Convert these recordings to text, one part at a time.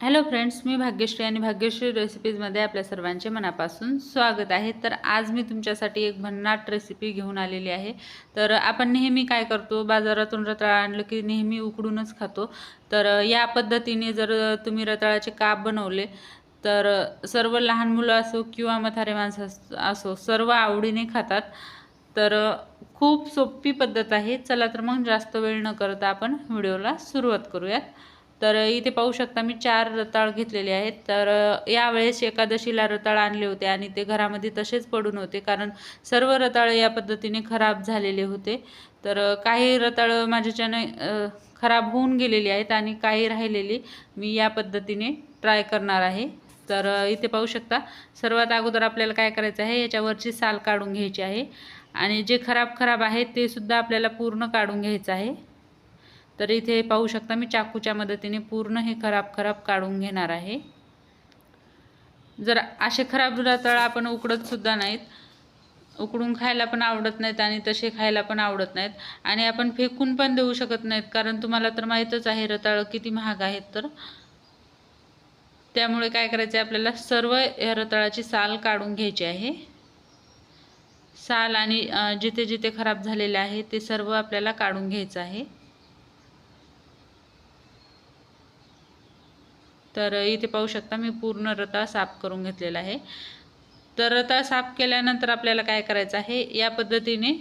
Hello friends मी भाग्यश्री आणि भाग्यश्री रेसिपीजमध्ये आपल्या सर्वांचे मनापासून स्वागत आहे. तर आज मी तुमच्यासाठी एक भन्नाट रेसिपी घेऊन आलेली आहे. तर आपण नेहमी काय करतो बाजारातून रताळा आणलं की नेहमी उकडूनच खातो. तर या पद्धतीने जर तुम्ही रताळाचे काप बनवले तर सर्व लहान मुलं असो किंवा मथारे माणसं असो सर्व आवडीने खातात. तर खूप सोपी पद्धत आहे. चला तर मग जास्त वेळ न करता आपण व्हिडिओला सुरुवात करूयात. तर इथे पाहू शकता मी चार रताळ घेतलेले आहेत. तर यावेळेस एकादशीला रताळ आणले होते आणि ते घरामध्ये तसेच पडून होते कारण सर्व रताळ या पद्धतीने खराब झालेले होते. तर काही रताळ माझ्याच्याने खराब होऊन गेलेली आहेत आणि काही राहिलेली मी या पद्धतीने ट्राय करणार आहे. तर इथे पाहू शकता सर्वात अगोदर आपल्याला काय करायचं आहे याच्यावरची साल काढून घ्यायची आहे आणि जे खराब खराब आहे ते सुद्धा आपल्याला पूर्ण काढून घ्यायचं आहे. तर इथे पाहू शकता मी चाकूच्या मदतीने पूर्ण हे खराब खराब काढून घेणार आहे. जर असे खराब रताळ आपण उकडतसुद्धा नाहीत उकडून खायला पण आवडत नाहीत आणि तसे खायला पण आवडत नाहीत आणि आपण फेकून पण देऊ शकत नाहीत कारण तुम्हाला तर माहीतच आहे रताळं किती महाग आहेत तर. त्यामुळे काय करायचं आहे आपल्याला सर्व या रताळाची साल काढून घ्यायची आहे. साल आणि जिथे जिथे खराब झालेले आहे ते सर्व आपल्याला काढून घ्यायचं आहे. तर इथे पाहू शकता मी पूर्ण रताळ साफ करून घेतलेला आहे. तर रताळ साफ केल्यानंतर आपल्याला काय करायचं आहे? या पद्धतीने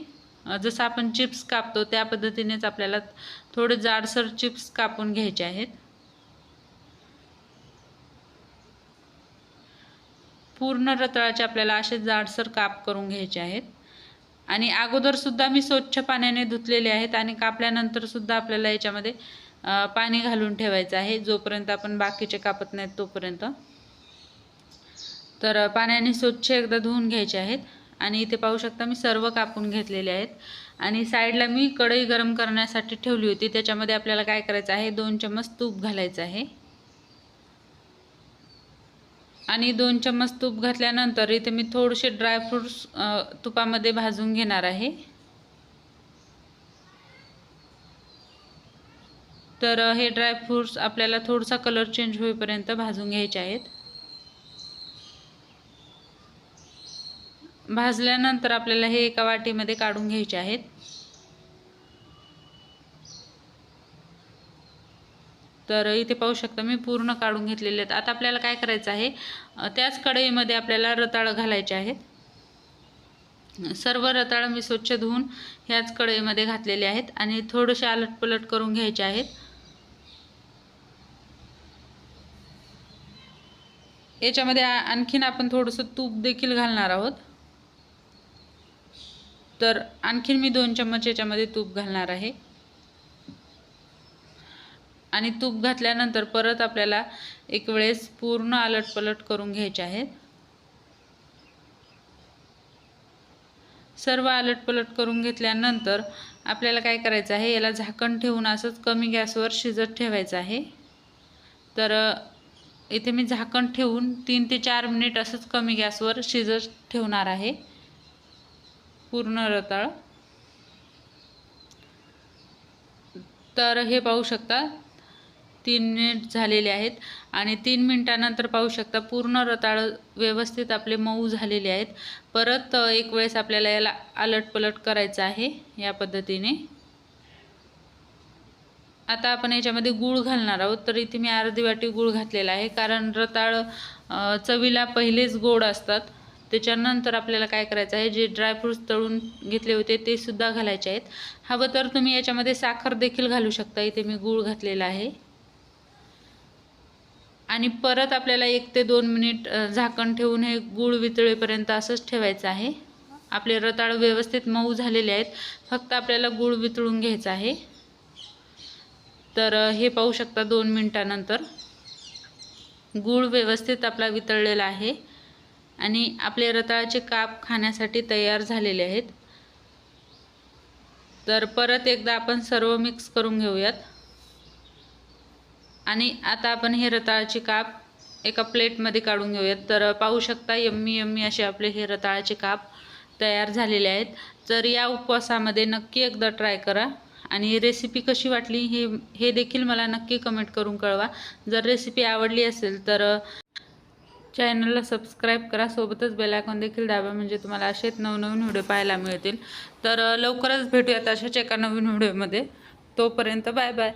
जसं आपण चिप्स कापतो त्या पद्धतीनेच आपल्याला थोडे जाडसर चिप्स कापून घ्यायचे आहेत. पूर्ण रताळाचे आपल्याला असे जाडसर काप करून घ्यायचे आहेत. आणि अगोदरसुद्धा मी स्वच्छ पाण्याने धुतलेले आहेत आणि कापल्यानंतरसुद्धा आपल्याला याच्यामध्ये पाणी घालून ठेवायचं आहे जोपर्यंत आपण बाकीचे कापत नाहीत तोपर्यंत. तर पाण्याने स्वच्छ एकदा धुवून घ्यायचे आहेत आणि इथे पाहू शकता मी सर्व कापून घेतलेले आहेत. आणि साईडला मी कढई गरम करण्यासाठी ठेवली होती. त्याच्यामध्ये आपल्याला काय करायचं आहे? दोन चम्मच तूप घालायचं आहे. आणि दोन चम्मच तूप घातल्यानंतर इथे मी थोडेसे ड्रायफ्रूट्स तुपामध्ये भाजून घेणार आहे. तर हे ड्रायफ्रूट्स आपल्याला थोडासा कलर चेंज होईपर्यंत भाजून घ्यायचे आहेत. भाजल्यानंतर आपल्याला हे एका वाटीमध्ये काढून घ्यायचे आहेत. तर इथे पाहू शकता मी पूर्ण काढून घेतलेले आहेत. आता आपल्याला काय करायचं आहे? त्याच कढईमध्ये आपल्याला रताळं घालायचे आहेत. सर्व रताळं मी स्वच्छ धुवून ह्याच कढईमध्ये घातलेले आहेत आणि थोडेसे आलटपलट करून घ्यायचे आहेत. याच्यामध्ये आणखीन आपण थोडंसं तूप देखील घालणार आहोत. तर आणखीन मी दोन चम्मच याच्यामध्ये तूप घालणार आहे. आणि तूप घातल्यानंतर परत आपल्याला एक वेळेस पूर्ण आलटपलट करून घ्यायचे आहेत. सर्व आलटपलट करून घेतल्यानंतर आपल्याला काय करायचं आहे? याला झाकण ठेवून असंच कमी गॅसवर शिजत ठेवायचं आहे. तर इथे मी झाकण ठेवून तीन ते चार मिनिट असंच कमी गॅसवर शिजत ठेवणार आहे. पूर्ण रताळ. तर हे पाहू शकता तीन मिनिट झालेले आहेत आणि तीन मिनिटानंतर पाहू शकता पूर्ण रताळ व्यवस्थित आपले मऊ झालेले आहेत. परत एक वेळेस आपल्याला याला आलटपलट करायचं आहे या पद्धतीने. आता आपण याच्यामध्ये गूळ घालणार आहोत तर इथे मी अर्धी वाटी गूळ घातलेला आहे कारण रताळ चवीला पहिलेच गोड असतात. त्याच्यानंतर आपल्याला काय करायचं आहे जे ड्रायफ्रूट्स तळून घेतले होते ते सुद्धा घालायचे आहेत. हवं तर तुम्ही याच्यामध्ये साखर देखील घालू शकता इथे मी गूळ घातलेला आहे. आणि परत आपल्याला एक ते दोन मिनिट झाकण ठेवून हे गूळ वितळेपर्यंत असंच ठेवायचं आहे. आपले रताळ व्यवस्थित मऊ झालेले आहेत फक्त आपल्याला गूळ वितळून घ्यायचं आहे. तर हे पाहू शकता दोन मिनटानंतर. गूळ व्यवस्थित आपला वितळलेला आहे आणि आपले रताळाचे काप खाण्यासाठी तयार झालेले आहेत. तर परत एकदा आपण सर्व मिक्स करून घेऊयात. आणि आता आपण हे रताळाचे काप एका प्लेटमध्ये काढून घेऊयात. तर पाहू शकता यम्मी यम्मी असे आपले हे रताळाचे काप तयार झालेले आहेत. तर या उपवासामध्ये नक्की एकदा ट्राय करा. आणि रेसिपी कशी वाटली हे हे देखील मला नक्की कमेंट करून कळवा. जर रेसिपी आवडली असेल तर चॅनलला सबस्क्राईब करा. सोबतच बेलायकॉन देखील दाबा म्हणजे तुम्हाला असेच नवनवीन व्हिडिओ पाहायला मिळतील. तर लवकरच भेटूयात अशाच एका नवीन व्हिडिओमध्ये तोपर्यंत बाय बाय